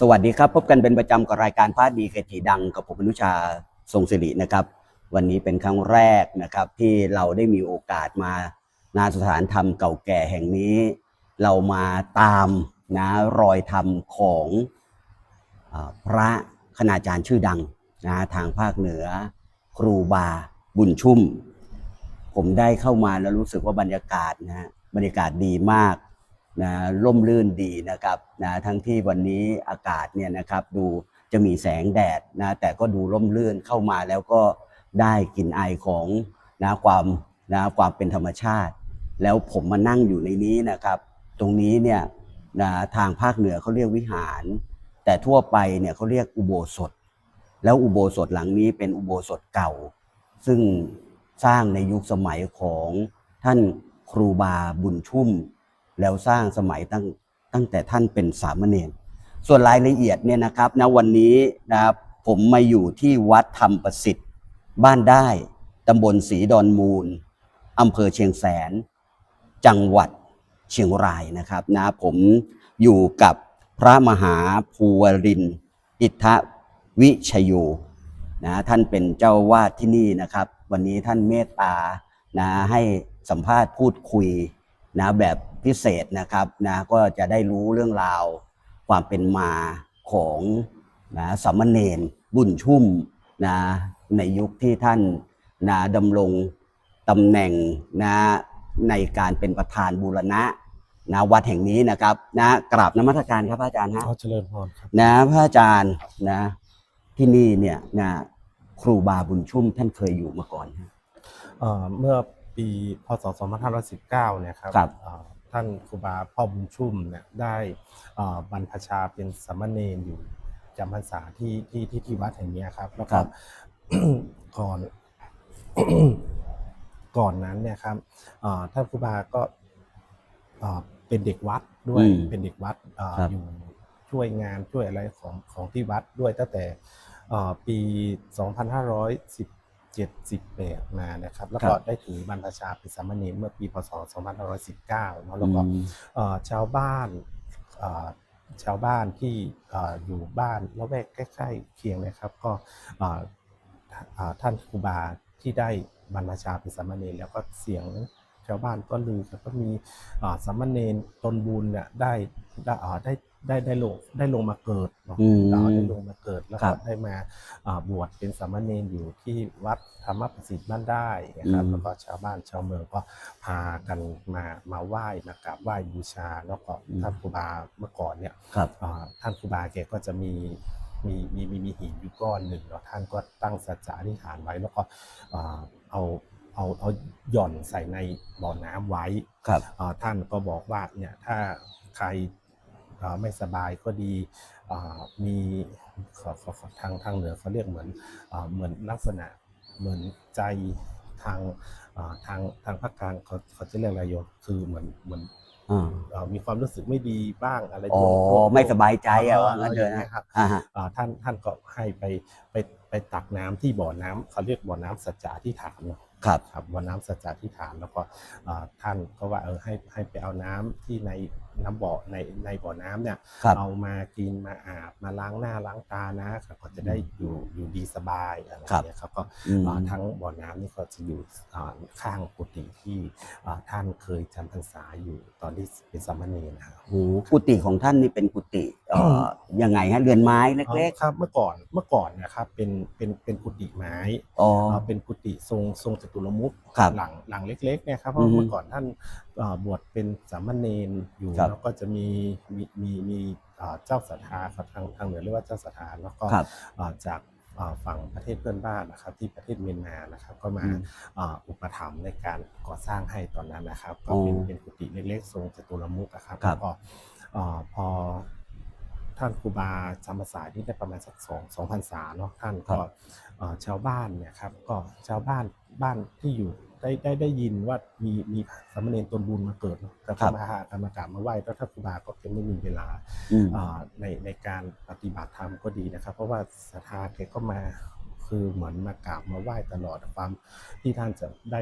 สวัสดีครับ พบกันเป็นประจำกับรายการพาดีเกจิดังกับผมอนุชาทรงศิรินะครับ วันนี้เป็นครั้งแรกนะครับที่เราได้มีโอกาสมาณสถานธรรมเก่าแก่แห่งนี้ เรามาตามนะรอยธรรมของอพระคณาจารย์ชื่อดังนะทางภาคเหนือ ครูบาบุญชุ่ม ผมได้เข้ามาแล้วรู้สึกว่าบรรยากาศนะบรรยากาศดีมาก นะร่มรื่นดีนะครับนะทั้งที่วันนี้อากาศเนี่ยนะครับดูจะมีแสงแดดนะแต่ก็ดูร่มรื่นเข้ามาแล้วก็ได้กลิ่นไอของนะความนะความเป็นธรรมชาติ แล้วผมมานั่งอยู่ในนี้นะครับ ตรงนี้เนี่ยนะทางภาคเหนือเขาเรียกวิหาร แต่ทั่วไปเนี่ยเขาเรียกอุโบสถ แล้วอุโบสถหลังนี้เป็นอุโบสถเก่า ซึ่งสร้างในยุคสมัยของท่านครูบาบุญชุ่ม แล้วสร้างสมัยตั้งตั้งแต่ท่านเป็นสามเณรส่วนรายละเอียดเนี่ยนะครับณวันนี้นะครับผมมาอยู่ที่วัดธรรมประสิทธิ์ บ้านได้ตำบลศรีดอนมูลอำเภอเชียงแสน จังหวัดเชียงรายนะครับนะผมอยู่กับพระมหาภูวริน อิทธวิชโยนะท่านเป็นเจ้าวาดที่นี่นะครับ วันนี้ท่านเมตตานะให้สัมภาษณ์พูดคุย นะแบบพิเศษนะครับนะก็จะได้รู้เรื่องราวความเป็นมาของนะสามเณรบุญชุ่มนะในยุคที่ท่านนะดำรงตำแหน่งนะในการเป็นประธานบูรณะนะวัดแห่งนี้นะครับนะกราบนมัสการครับพระอาจารย์ฮะขอเจริญพรครับนะพระอาจารย์นะที่นี่เนี่ยนะครูบาบุญชุ่มท่านเคยอยู่มาก่อนฮะ เอ่อเมื่อ ปีพศ 2519 เนี่ยครับครับเอ่อท่านครูบาพ่อบุญชุ่มเนี่ยได้เอ่อบรรพชาเป็นสามเณรอยู่จำพรรษาที่ที่ที่ที่วัดแห่งเนี้ยครับแล้วคก็รับ ก่อน ก่อนนั้นเนี่ยครับเอ่อท่านครูบาก็เอ่อเป็นเด็กวัดด้วยอืมเป็นเด็กวัดเอ่อครับ อยู่ช่วยงานช่วยอะไรของของที่วัดด้วยตั้งแต่เอ่อปี 2510 78 มานะครับ แล้วก็ได้ถือบรรพชาเป็นสามเณรเมื่อปีพศ 2519เนาะแล้วก็อืมเอ่อชาวบ้านเอ่อชาวบ้านที่เอ่ออยู่บ้านละแวกใกล้ๆเคียงนะครับ ก็เอ่อเอ่อท่านครูบาที่ได้บรรพชาเป็นสามเณรแล้วก็เสียง ชาวบ้านก็ลือกันก็มีเอ่อสามเณรตนบุญเนี่ยได้ได้เอ่อได้ได้ได้ลงได้ลงมาเกิดเนาะอืมเราได้ลงมาเกิดแล้วครัก็บได้มาอ่าบวชเป็นสามเณรอยู่ที่วัดธรรมประสิทธิ์บ้านได้นะครับอืมแล้วก็ชาวบ้านชาวเมืองก็พากันมามาไหว้มากราบไหว้บูชา แล้วก็ท่านครูบาเมื่อก่อนเนี่ยครับอ่าท่านครูบาแกก็จะมีมีมีมีมีหินอยู่ก้อนหนึ่งเนาะท่านก็ตั้งสัจจะอธิษฐานไว้แล้วก็อ่าเอา เอาเอาหย่อนใส่ในบ่อน้ำไว้ครับอ่าท่านก็บอกว่าเนี่ยถ้าใครอ่าไม่สบายก็ดีอ่ามีขอขอขอทางทางเหนือเขาเรียกเหมือนอาเหมือนลักษณะเหมือนใจทางอ่าทางทางภาคกลางเขาเขาจะเรียกอะไรโยมคือเหมือนเหมือนอ่าเอ่อมีความรู้สึกไม่ดีบ้างอะไรอ๋อพวกไม่สบายใจอะว่างั้นเถอะย่างนะงี้ยครับอ่าฮะอ่าท่านท่านก็ให้ไปไปไปตักน้ำที่บ่อน้ำเขาเรียกบ่อน้ำสัจจะที่ฐานเนาะ ครับ ครับบ่อน้ำสัจจะที่ฐานแล้วก็อ่าท่านก็ว่าเออให้ให้ไปเอาน้ำที่ใน น้ำบ่อในในบ่อน้ำเนี่ยครับ เอามากินมาอาบมาล้างหน้าล้างตานะครับก็จะได้อยู่อยู่ดีสบายอะไรอย่างเงี้ยครับก็ อืม อ่าทั้งบ่อน้ำนี่ก็จะอยู่อ่าข้างกุฏิที่อ่าท่านเคยจำพรรษาอยู่ตอนที่เป็นสามเณรนะครับโอ้โหกุฏิของท่านนี่เป็นกุฏิเอ่อยังไงฮะเรือนไม้เล็กครับเมื่อก่อนเมื่อก่อนนะครับเป็นเป็นเป็นกุฏิไม้ๆอ๋อ อ่าเป็นกุฏิทรงทรงจตุรมุขครับหลังหลังเล็กๆเนี่ยครับเพราะอือฮึเมื่อก่อนท่านอ่า บวชเป็นสามเณรอยู่ครับแล้วก็จะมีมีมีมีอ่าเจ้าสถาครับทางทางเหนือเรียกว่าเจ้าสถาแล้วก็ครับอ่าจากอ่าฝั่งประเทศเพื่อนบ้านนะครับ ที่ประเทศเมียนมานะครับ ก็มาอืมอ่าอุปถัมภ์ในการก่อสร้างให้ตอนนั้นนะครับ ก็อ๋อเป็นเป็นกุฏิเล็กๆทรงจตุรมุขนะครับครับ แล้วก็อ่าพอท่านครูบาจำพรรษาที่ได้ประมาณสักสองสองพรรษาเนาะท่านก็ เอ่อชาวบ้านเนี่ยครับก็ชาวบ้านบ้านที่อยู่ ได้ได้ได้ยินว่ามีมีสามเณรตนบุญมาเกิดเนอะแต่ครับมาหากรรมกราบมาไหว้แล้วท่านครูบาก็ยังไม่มีเวลาอืมอ่าในในการปฏิบัติธรรมก็ดีนะครับ เพราะว่าศรัทธาแกก็มาคือเหมือนมากราบมาไหว้ตลอดความที่ท่านจะได้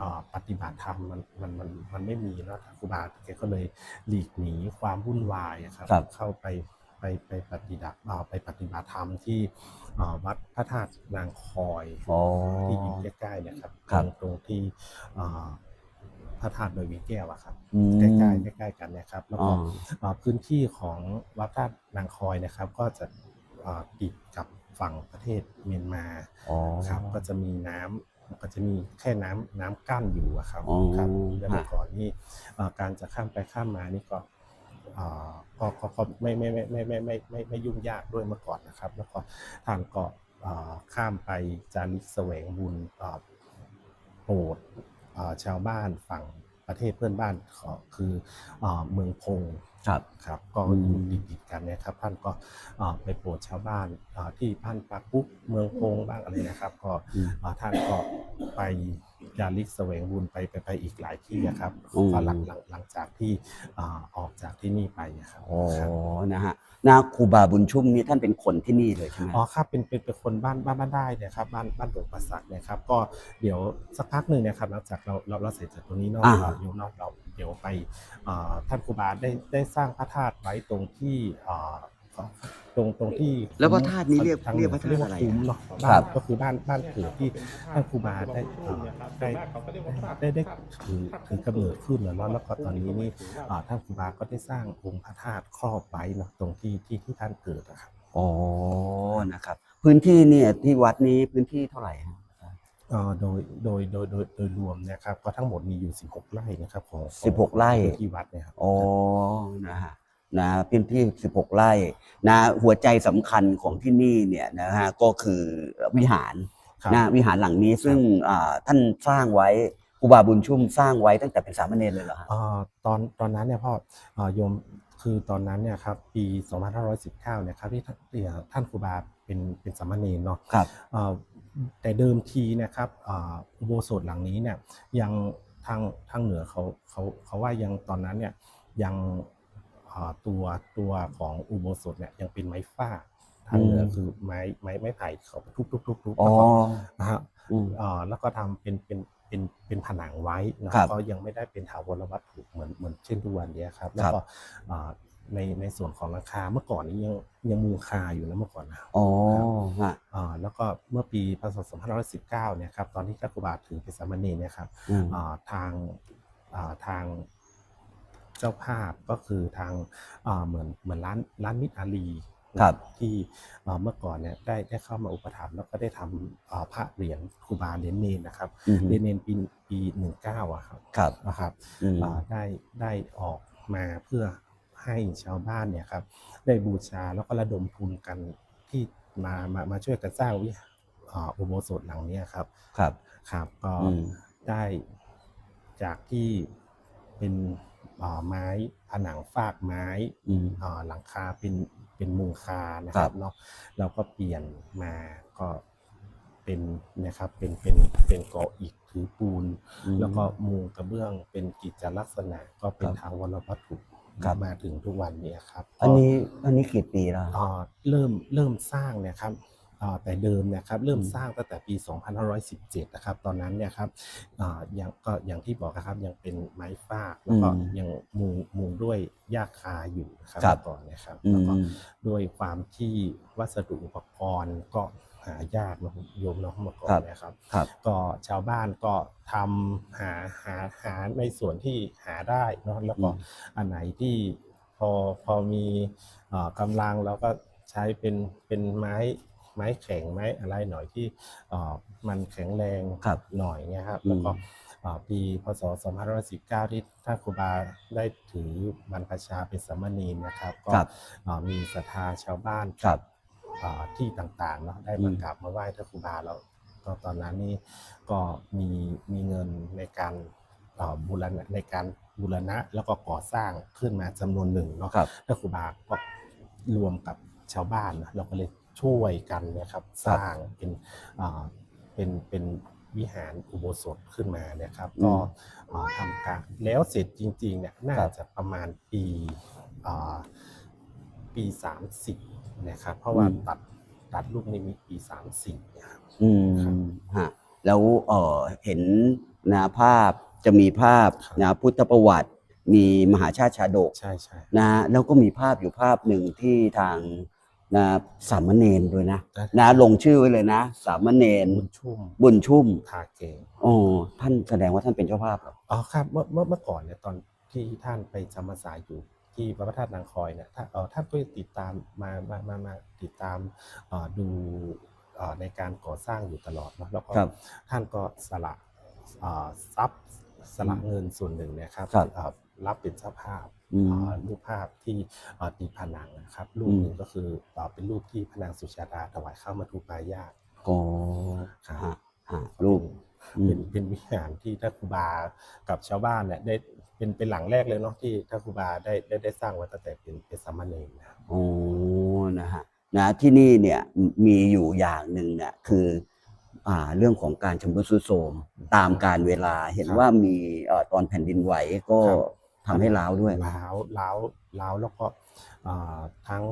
อ่าปฏิบัติธรรมมันมันมันมันไม่มีแล้วท่านครูบาแกก็เลยหลีกหนีความวุ่นวายอะครับครับ เข้าไป ไปไปปฏิบัติอ่าไปปฏิบัติธรรมที่อ่าวัดพระธาตุนางคอยอ๋อที่อยู่ใกล้ๆเนี่ยครับครับตรงตรงที่อ่าพระธาตุดอยวีแก้วอะครับอืมใกล้ๆใกล้ๆกันนะครับแล้วอ๋ก็ออ่าพื้นที่ของวัดพระธาตุนางคอยนะครับ ก็จะอ่าติดกับฝั่งประเทศเมียนมาอ๋อครับ ก็จะมีน้ำก็จะมีแค่น้ำน้ำกั้นอยู่อะครับอ๋อครับแล้วเมื่อฮะก่อนนี่อ่าการจะข้ามไปข้ามมานี่ก็อ่า ก็ก็ก็ไม่ไม่ไม่ไม่ไม่ไม่ไม่ไม่ยุ่งยากด้วยเมื่อก่อนนะครับ แล้วก็ทางเกาะข้ามไปจานิสแสวงบุญโปรดชาวบ้านฝั่งประเทศเพื่อนบ้านขอคืออเมืองพง ครับ ครับก็อืมอยู่ติดๆกันเนะครับท่านก็อ่าไปโปรดชาวบ้านอ่าที่บ้านปากุ๊กเมืองพงบ้างอะไรนะครับ ก็อืมอ่าท่านก็ไปจาริกแสวงบุญไปไปไปอีกหลายที่อะครับอืมก็หลังหลังหลังจากที่อ่าออกจากที่นี่ไปอะครับอ๋อครับนะฮะ นาครูบาบุญชุ่มนี่ท่านเป็นคนที่นี่เลยใช่ไหมอ๋อครับเป็นเป็นเป็นคนบ้านบ้านบ้านได้เนี่ยครับบ้านบ้านหลวงประสักเนี่ยครับก็เดี๋ยวสักพักหนึ่งเนะครับหลังจากเราเราเราเสร็จจากตรงนี้เนอกอ่า โยมเนอกเราเดี๋ยวไปอ่าท่านครูบาได้ได้สร้างพระธาตุไว้ตรงที่อ่า ตรงตรงที่แล้วพระธาตุนี้เรียกทงเรียกพระธาตุเรียกว่าอะไรคุ้มเนาะครับ้านบก็คือบ้านบ้านเกิดที่ท่านครูบาได้อ่าได้ได้ได้ถือถือกำเนิดขึ้นแล้วเนาะแล้วก็ตอนนี้นี่อ่าท่านครูบาก็ได้สร้างองค์พระธาตุครอบไว้เนาะตรงที่ที่ที่ท่านเกิดนะครับอ๋อนะครับ พื้นที่เนี่ยที่วัดนี้พื้นที่เท่าไหร่ฮะเอ่อโดยโดยโดยโดยโดยรวมเนะครับก็ทั้งหมดมีอยู่ 16 ไร่นะครับของของสิบหกไร่พื้นที่วัดเนี่ยครับอ๋อนะฮะ นะพื้นที่ 16 ไร่นะหัวใจสำคัญของที่นี่เนี่ยนะฮะก็คือวิหารครับนะวิหารหลังนี้ซึ่งอ่าท่านสร้างไว้ครูบาบุญชุ่มสร้างไว้ตั้งแต่เป็นสามเณรเลยเหรอฮะ เอ่อตอนตอนนั้นเนี่ยพ่อเอ่อโยมคือตอนนั้นเนี่ยครับปี 2519เนี่ยครับที่ท่านเอ่อท่านครูบาเป็นเป็นสามเณรเนาะครับ เอ่อแต่เดิมทีนะครับอ่าอุโบสถหลังนี้เนี่ยยังทางทางเหนือเขาเขาเขาว่ายังตอนนั้นเนี่ยยังอ่า ตัวตัวของอุโบสถเนี่ยยังเป็นไม้ฟ้าทางเหนืออมคือไม้ไม้ไม้ไผ่เขาทุบทุบทุบทุบอ๋อแล้วก็นะฮะอืมเอ่อแล้วก็ทำเป็นเป็นเป็นเป็นผนังไว้นะคครัรับบก็ยังไม่ได้เป็นถาวรวัตถุเหมือนเหมือนเช่นทุกวันเนี้ยครับ แล้วก็อ่าในในส่วนของราคาเมื่อก่อนนี้ยังยังมูลคาอยู่นะเมื่อก่อนนะอ๋อฮะอ่าแล้วก็เมื่อปีพศ2519เนี่ยครับตอนที่พระครูบาถือเป็นสามเณรเนี่ยครับอืมอ่าทางอ่าทาง เจ้าภาพก็คือทางอ่าเหมือนเหมือนร้านร้านมิตรอาลีครับที่เอ่อเมื่อก่อนเนี่ยได้ได้เข้ามาอุปถัมภ์แล้วก็ได้ทำอ่าพระเหรียญครูบาเหรียญเนนนะครับอืมเหรียญเนนปีปีหนึ่งเก้าอะครับครับนะครับอืมอ่าได้ได้ออกมาเพื่อให้ชาวบ้านเนี่ยครับได้บูชาแล้วก็ระดมทุนกันที่มามามาช่วยกันสร้างวิอ่าอุโบสถหลังเนี้ยครับครับครับก็อืมได้จากที่เป็นอ่า ไม้ผนังฟากไม้อืมอ่าหลังคาเป็นเป็นมุงคานะคครัรับบเนาะเราก็เปลี่ยนมาก็เป็นนะครับเป็นเป็นเป็นเกาะอิฐถือปูนอืมแล้วก็มุงกระเบื้องเป็นกิจลักษณะก็เป็นครับทางวัลวัตถุครับมาถึงทุกวันนี้ครับ อันนี้อันนี้กี่ปีแล้วอ่าเริ่มเริ่มสร้างเนี่ยครับอ่า แต่เดิมเนะครับเริ่มอืมสร้างตั้งแต่ปี 2517 นะครับตอนนั้นเนี่ยครับอ่ายังก็อย่างที่บอกนะครับยังเป็นไม้ฟากแล้วก็ยังมุงมุงด้วยหญ้าคาอยู่นะครับครับเมื่อก่อนเนะครับอืแล้วก็มด้วยความที่วัสดุอุปกรณ์ก็หายากเนอะโยมเนาะเมื่อก่อนครับนะครับครับก็ชาวบ้านก็ทำหาหาหาในส่วนที่หาได้เนอะแล้วก็อืมอันไหนที่พอพอมีเอ่อกำลังเราก็ใช้เป็นเป็นไม้ ไม้แข็งไม้อะไรหน่อยที่เอ่อมันแข็งแรงครับหน่อยเงี้ยครับอืมแล้วก็เอ่อปีพศ2519 ที่ท่านครูบาได้ถือบรรพชาเป็นสามเณรนะครับ ก็ครับเอ่อมีศรัทธาชาวบ้านครับอ่าที่ต่างๆเนาะได้อืมามกราบมาไหว้ท่านครูบาแล้วก็ตอนนั้นนี่ก็มีมีเงินในการอ่าบูรณะในการบูรณะแล้วก็ก่อสร้างขึ้นมาจำนวนหนึ่งเนาะครับท่านครูบาก็รวมกับชาวบ้านนะเราก็เลย ช่วยกันนะครับสร้างเป็นอ่าเป็นเป็นวิหารอุโบสถขึ้นมาเนี่ยครับอืมก็อ่าทำการแล้วเสร็จจริงๆเนี่ยน่าครับจะประมาณปีอ่าปีสามสิบนะครับเพราะว่าอืมตัดตัดลูกนิมิตปีสามสี่นะครับอืครับมฮะแล้วเออเห็นนะภาพจะมีภาพครับนะพุทธประวัติ มีมหาชาติชาดกใช่ใช่นะแล้วก็มีภาพอยู่ภาพหนึ่งที่ทาง นะสามเณรด้วยนะครับนะลงชื่อไว้เลยนะ สามเณรบุญชุ่มบุญชุ่มทาเก่งอ๋อท่านแสดงว่าท่านเป็นเจ้าภาพเหรออ๋อครับเมื่อเมื่อเมื่อก่อนเนี่ยตอนที่ท่านไปจำพรรษาอยู่ที่พระประธาตุนางคอยเนี่ยท่านเออท่านก็ติดตามมามามามาติดตามเอ่อดูเอ่อในการก่อสร้างอยู่ตลอดเนอะแล้วก็ครับท่านก็สละเอ่อทรัพย์สละเงินส่วนหนึ่งเนี่ยครับครับเอ่อรับเป็นเจ้าภาพอืมเอ่อ รูปภาพที่เอ่อติดผนังนะครับ รูปอืมหนึ่งก็คือเอ่อเป็นรูปที่พระนางสุชาดาถวายข้าวมัทุปายาตอ๋อครับฮะฮะรูปอืมเป็นเป็นวิหารที่ท่านครูบากับชาวบ้านเนี่ยได้เป็นเป็นหลังแรกเลยเนาะที่ท่านครูบาได้ได้ได้สร้างไว้ตั้งแต่เป็นเป็นสามเณรนะครับโอ้นะฮะนะที่นี่เนี่ยมีอยู่อย่างหนึ่งเนี่ยคืออ่าเรื่องของการชำรุดทรุดโทรมตามการเวลาเห็นว่ามีเอ่อตอนแผ่นดินไหวก็ ทำให้ร้าวด้วยล้าวล้าวล้าวแล้วก็อ่าทั้ง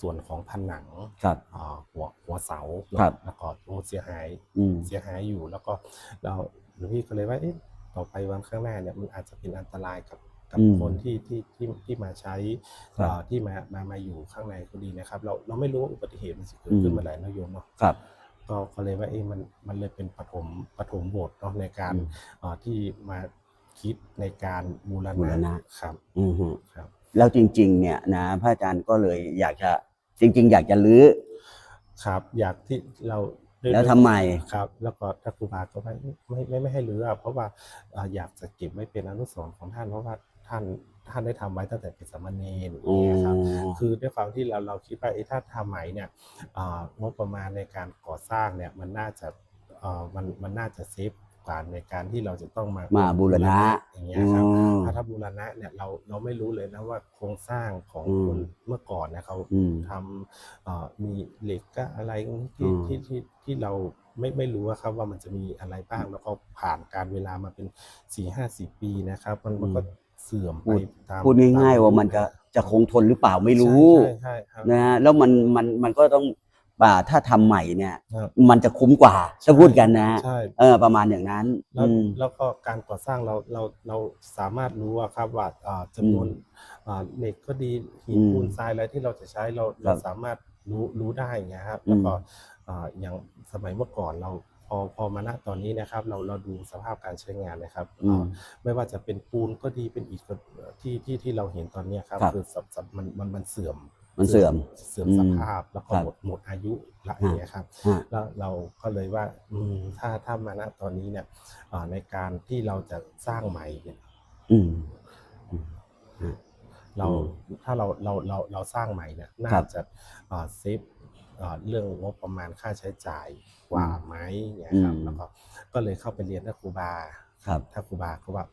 ส่วนของผนังครับอ่าหัวหัวเสาครับแล้วก็โอ้เสียหายอืมเสียหายอยู่แล้วก็เราหลวงพี่ก็เลยว่าเอ๊ะต่อไปวันข้างหน้าเนี่ยมันอาจจะเป็นอันตรายกับกับอืมคนที่ที่ที่ที่มาใช้ครับเอ่อที่มามามาอยู่ข้างในก็ดีนะครับ เราเราไม่รู้ว่าอุบัติเหตุมันจะเกิดอืมขึ้นเมื่อไหร่นะโยมเนาะครับก็ก็เลยว่าเอ๊ะมันมันเลยเป็นปฐมปฐมบทเนาะในการอืมเอ่อที่มา คิดในการบูรบูรณะครับอือฮึครับ แล้วจริง ๆ เนี่ยนะพระอาจารย์ก็เลยอยากจะจริง ๆ อยากจะลื้อ ครับ อยากที่เราได้แล้วทำไม ครับ แล้วก็ถ้าครูบาก็ไม่ไม่ไม่ไม่ให้รื้ออะเพราะว่าเอ่ออยากจะเก็บไว้เป็นอนุสรณ์ของท่านเพราะว่าท่านท่านได้ทำไว้ตั้งแต่เป็นสามเณรอย่างเงี้ยครับ คือด้วยความที่เราเราคิดว่าเอ๊ะถ้าทำใหม่เนี่ยอ่างบประมาณในการก่อสร้างเนี่ยมันน่าจะเอ่อมันมันน่าจะเซฟ กว่าในการที่เราจะต้องมามาบูรณะอย่างเงี้ยครับอืมถ้าถ้าบูรณะเนี่ยเราเราไม่รู้เลยนะว่าโครงสร้างของอืมคนเมื่อก่อนเนี่ยเขาอืมทำเอ่อมีเหล็กก็อะไรอืที่มที่ที่ที่เราไม่ไม่รู้อะครับว่ามันจะมีอะไรบ้างแล้วก็ผ่านการเวลามาเป็นสี่ห้าสิบปีนะครับ มันมันก็เสื่อมไปตามพูดง่ายๆว่ามันจะจะคงทนหรือเปล่าไม่รู้ใช่ใช่ใช่ครับนะฮะแล้วมันมันมันก็ต้อง ป่าถ้าทำใหม่เนี่ย ครับ มันจะคุ้มกว่าถ้าพูดกันนะใช่เออประมาณอย่างนั้นแล้วอืม แล้วก็การก่อสร้างเราเราเราสามารถรู้อะครับว่าอ่าจำนวนอืมอ่าเหล็กก็ดีหินอืมปูนทรายอะไรที่เราจะใช้เราครัเราบสามารถรู้รู้ได้ไงครับอืมแล้วก็อ่าอย่างสมัยเมื่อก่อนเราพอพอมาณตอนนี้นะครับ เราเราดูสภาพการใช้งานนะครับอืม อ่า ไม่ว่าจะเป็นปูนก็ดีเป็นอิฐก็ที่ที่ที่เราเห็นตอนเนี้ยครับครับ คือสับสับมันมันมันเสื่อม มันเสื่อมเสื่อมอืมสภาพแล้วก็ครับหมดหมดอายุละอย่างเงี้ยครับฮะแล้วเราก็เลยว่าอืมถ้าถ้ามาณตอนนี้เนี่ยอ่าในการที่เราจะสร้างใหม่เนี่ยอืมเราอืมถ้าเราเราเราเราสร้างใหม่เนี่ยน่าครับจะอ่าเซฟอ่าเรื่องงบประมาณค่าใช้จ่ายกว่าไหมเนี่ยครับอืมแล้วก็ก็เลยเข้าไปเรียนท่านครูบา ครับท่านครูบาก็ว่า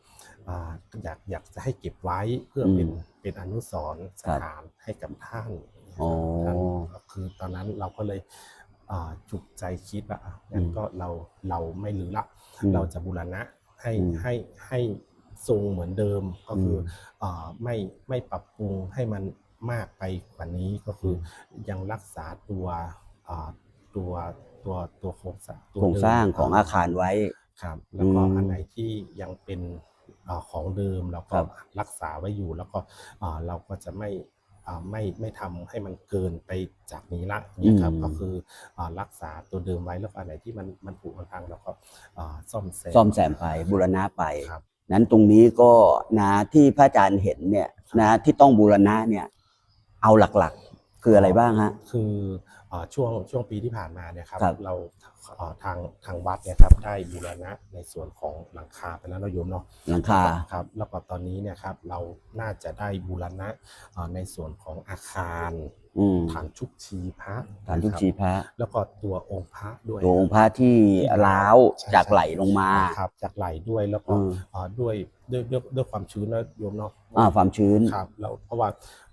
อ่าอยากอยากจะให้เก็บไว้เพื่อเป็นอืมเป็นอนุสรณ์สครับถานให้กับท่านอ๋อท่านคือตอนนั้นเราก็เลยอ่าจุกใจคิดว่าอะงั้นอืมก็เราเราไม่ลือละอืมเราจะบูรณะให้อืมให้ให้ทรงเหมือนเดิมก็คืออมอ่าไม่ไม่ปรับปรุงให้มันมากไปกว่านี้ก็คืออยังรักษาตัวอ่าตัวตัวตัวโครงสร้างตัวโครงสร้างของอาคารไว้ ครับ แล้วก็อืมอันไหนที่ยังเป็นอ่าของเดิมเราก็ครับรักษาไว้อยู่ แล้วก็อ่าเราก็จะไม่อ่าไม่ไม่ทำให้มันเกินไปจากนี้ละนี่ครับอืม ก็คืออ่ารักษาตัวเดิมไว้แล้วก็อันไหนที่มันมันผุมันพังเราก็อ่าซ่อมแซมซ่อมแซมไปบูรณะไป ครับ นั้นตรงนี้ก็นะที่พระอาจารย์เห็นเนี่ยนะที่ต้องบูรณะเนี่ย เอาหลักๆ คืออะไรบ้างฮะ คือเอ่อช่วงช่วงปีที่ผ่านมาเนี่ยครับครับเราเอ่อ ทางทางวัดเนี่ยครับได้บูรณะในส่วนของหลังคาไปแล้วนะโยมเนาะหลังคาครับแล้วก็ตอนนี้เนี่ยครับเราน่าจะได้บูรณะเอ่อในส่วนของอาคารอืมฐานชุกชีพระฐานทุกชีพระแล้วก็ตัวองค์พระด้วยตัวองค์พระที่ล้าวใช่จากไหลลงมาครับจากไหลด้วยแล้วก็อืมเอ่อด้วยด้วยด้วยด้วยความชื้นนะโยมเนาะอ่าความชื้นครับแล้วเพราะว่า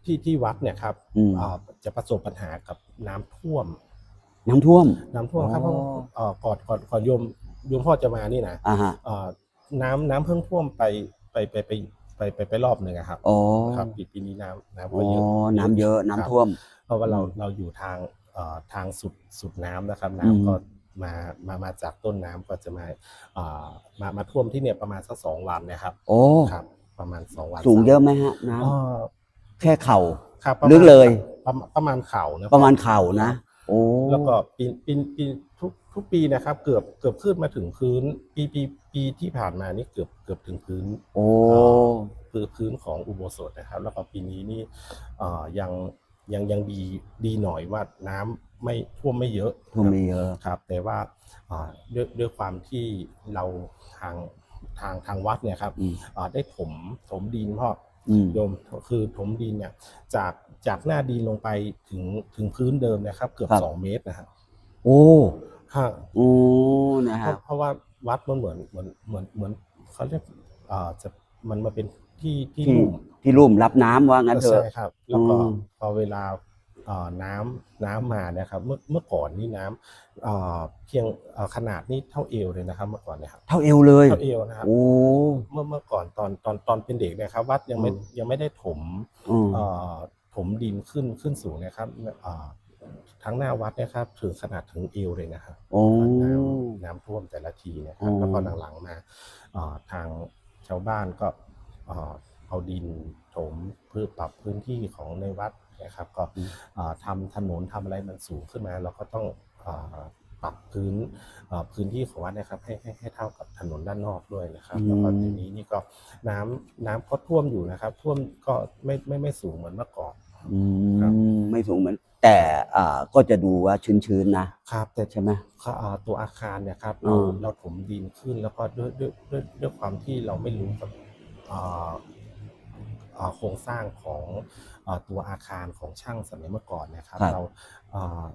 ที่ที่วัดเนี่ยครับอืมเอ่อจะประสบปัญหากับน้ำท่วม น้ำท่วม น้ำท่วมครับเพอ๋อราะว่าเอ่อก่อนก่อนก่อนโยมโยมพ่อจะมานี่นะอ่าฮะ เอ่อน้ำน้ำเพิ่งท่วมไปไปไปไปไปไปไปรอบหนึ่งอะครับอ๋อครับปีปีนี้น้ำน้ำอ๋ก็อเยอะน้ำเยอะน้ำครับท่วม เพราะว่าเราอืมเราอยู่ทางเอ่อทางสุดสุดน้ำนะครับอืมน้ำก็มามามาจากต้นน้ำก็จะมาเอ่อมามาท่วมที่เนี่ยประมาณสักสองวันเนะครับโอ้ครับ ประมาณสองวันสูงสามเยอะไหมฮะน้เอ่อำแค่เข่า ครับลึกเลย ประมาณประมาณเข่านะ ประมาณเข่านะ โอ้แล้วก็ปีปีปีทุกทุกปีนะครับ เกือบเกือบขึ้นมาถึงพื้น ปีปีปีที่ผ่านมานี่เกือบเกือบถึงพื้นโอ้คือพื้นของอุโบสถนะครับ แล้วก็ปีนี้นี่เอ่อยังยังยังดีดีหน่อยว่าน้ำไม่ท่วมไม่เยอะท่วมไม่เยอะครับ แต่ว่าอ่าด้วยด้วยความที่เราทางทางทางวัดเนี่ยครับอืมอ่าได้ถมถมดินเพราะอืม โยมคือถมดินเนี่ย จากจากหน้าดินลงไปถึงถึงพื้นเดิมนะครับ เกือบครับ สองเมตรนะครับโอ้ค่ะโอ้นะเพฮะ ราะเพราะว่าวัดมันเหมือนเหมือนเหมือนเหมือนเขาเรียกอ่าจะมันมาเป็นที่ที่ที่ ลุ่มที่รุ่มรับน้ำว่างั้นเถอะ ใช่ครับ แล้วก็อืม พอเวลา อ่าน้ำน้ำมาเนะครับเมื่อเมื่อก่อนนี่น้ำอ่าเพียงอ่าขนาดนี้เท่าเอวเลยนะครับ เมื่อก่อนเนะครับเท่าเอวเลยเท่าเอวนะครับโอ้เมื่อเมื่อก่อนตอนตอนตอนเป็นเด็กนะครับ วัดยังไม่อืมยังไม่ได้ถมอืมเอ่อถมดินขึ้นขึ้นสูงนะครับอ่าทั้งหน้าวัดนะครับถึงขนาดถึงเอวเลยนะครับโอ้น้ำน้ำท่วมแต่ละทีนะครับอ๋อแล้วก็หลังๆมาอ่าทางชาวบ้านก็อ่าเอาดินถมเพื่อปรับพื้นที่ของในวัด นะครับ ก็อ่าทำถนนทำอะไรมันสูงขึ้นมา เราก็ต้องอ่าปรับพื้นอ่าพื้นที่ของวัดนะครับให้ให้ให้เท่ากับถนนด้านนอกด้วยนะครับแล้วก็ทีนี้นี่ก็น้ำน้ำก็ท่วมอยู่นะครับ ท่วมก็ไม่ไม่ไม่สูงเหมือนเมื่อก่อนอืครับมไม่สูงเหมือนแต่อ่าก็จะดูว่าชื้นๆนะครับแต่ใช่ไหมค่ะอ่าตัวอาคารเนี่ยครับอืเรามเราถมดินขึ้นแล้วก็ด้วยด้วยด้วยด้วยความที่เราไม่รู้กับอ่าอ่าโครงสร้างของอ่า ตัวอาคารของช่างสมัยเมื่อก่อนนะครับเราอ่า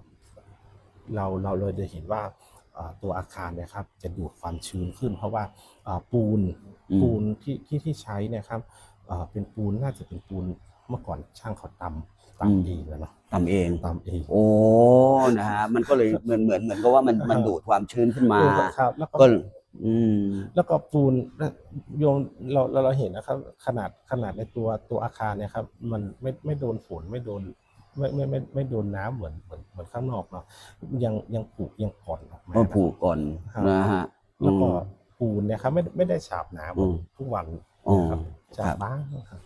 เราเราเลยจะเห็นว่าอ่าตัวอาคารเนี่ยครับจะดูดความชื้นขึ้น เพราะว่าอ่าปูนอืมปูนที่ที่ที่ใช้เนี่ยครับอ่าเป็นปูนน่าจะเป็นปูนเมื่อก่อนช่างเขาตำตำเองอะเนาะทำเองตำเอง โอ้นะฮะมันก็เลยเหมือนเหมือนเหมือนกับว่ามันมันดูดความชื้นขึ้นมาครับแล้วก็ก็ อืม แล้วก็ปูนโยมเราเราเราเห็นนะครับ ขนาดขนาดในตัวตัวอาคารเนี่ยครับ มันไม่ไม่โดนฝนไม่โดน ไม่ไม่ไม่ไม่โดนน้ำเหมือนเหมือนเหมือนข้างนอกเนาะยังยังผูกยังผ่อนออกมาก็ผูกก่อนครับนะฮะแล้วก็อืม ปูนเนี่ยครับไม่ไม่ได้ฉาบน้อืมำทุกวันอ๋อนะครับฉาครับบบ้างครับ